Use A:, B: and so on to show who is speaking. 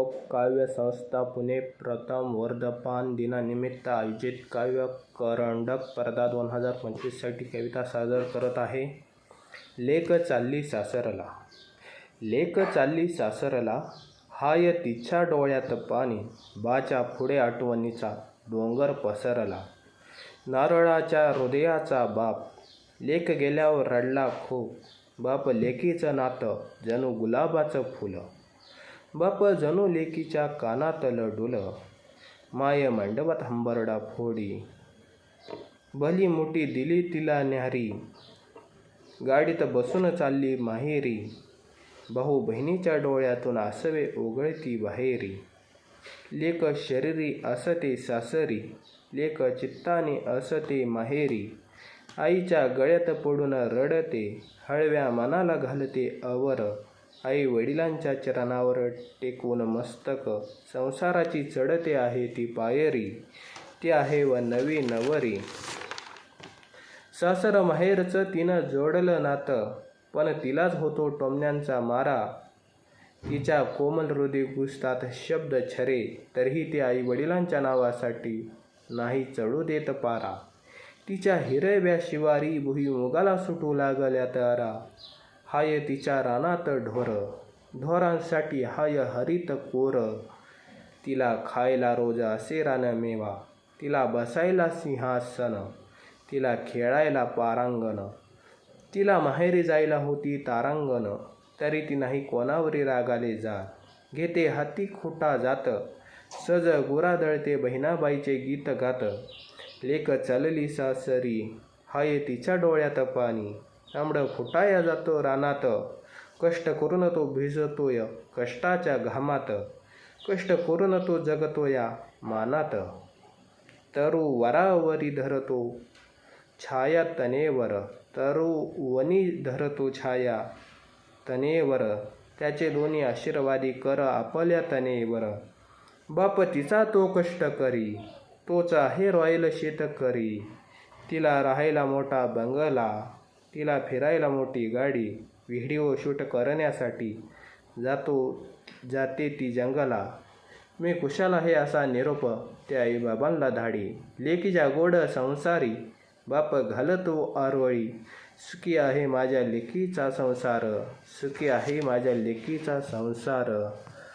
A: लोक काव्य संस्था पुणे प्रथम वर्धपान दिनानिमित्त आयोजित काव्य करंडक स्पर्धा दोन हजार पंचवीससाठी कविता सादर करत आहे. लेक चालली सासरला. लेक चालली सासरला. हाय तिच्या डोळ्यात पाणी. बाच्या पुढे आठवणीचा डोंगर पसरला. नारळाच्या हृदयाचा बाप. लेक गेल्यावर रडला खूप. बाप लेकीचं नातं जणू गुलाबाचं फुलं. बाप जणू लेकीच्या कानातलं डुलं माय मंडपात हंबरडा फोडी. भली मोठी दिली तिला न्यारी. गाडीत बसून चालली माहेरी. भाऊ बहिणीच्या डोळ्यातून आसवे ओघळती बाहेरी. लेक शरीरी असते सासरी. लेक चित्ताने असते माहेरी. आईच्या गळ्यात पडून रडते. हळव्या मनाला घालते अवर. आई वडिलांच्या चरणावर टेकून मस्तक संसाराची चढते आहे ती पायरी ती आहे व नवी नवरी. सासर माहेरचं तिनं जोडलं नातं पण तिलाच होतो टोमण्यांचा मारा. तिच्या कोमल हृदय घुसतात शब्द छरे तरीही ती आई वडिलांच्या नावासाठी नाही चढू देत पारा. तिच्या हिरव्या शिवारी भुईमुगाला सुटू लागल्या तारा हाय तिच्या रानात ढोर. ढोरांसाठी हाय हरित कोर. तिला खायला रोज असे रान मेवा. तिला बसायला सिंहासन. तिला खेळायला पारांगण. तिला माहेरी जायला होती तारांगण. तरी ती नाही कोणावरी रागाले जात घेते हाती खोटा जात. सज गुरादळते बहिणाबाईचे गीत गात. लेक चालली सासरी. हाय तिच्या डोळ्यात पाणी. तांबडं फुटाया जातो रानात. कष्ट करून तो भिजतोय कष्टाच्या घामात. कष्ट करून तो जगतोया मानात. तरु वरावरी धरतो छाया तनेवर. तरु वनी धरतो छाया तनेवर. त्याचे दोन्ही आशीर्वादी कर आपल्या तनेवर. बाप तिचा तो कष्ट करी तोच आहे रॉयल शेतकरी. तिला राहायला मोठा बंगला. तिला फिरायला मोठी गाडी व्हिडिओ शूट करण्यासाठी जातो जाते ती जंगला मी कुशाल आहे असा निरोप त्या आईबाबांना धाडी. लेकीच्या गोड संसारी बाप घालतो आरवळी. सुखी आहे माझ्या लेकीचा संसार सुखी आहे माझ्या लेकीचा संसार.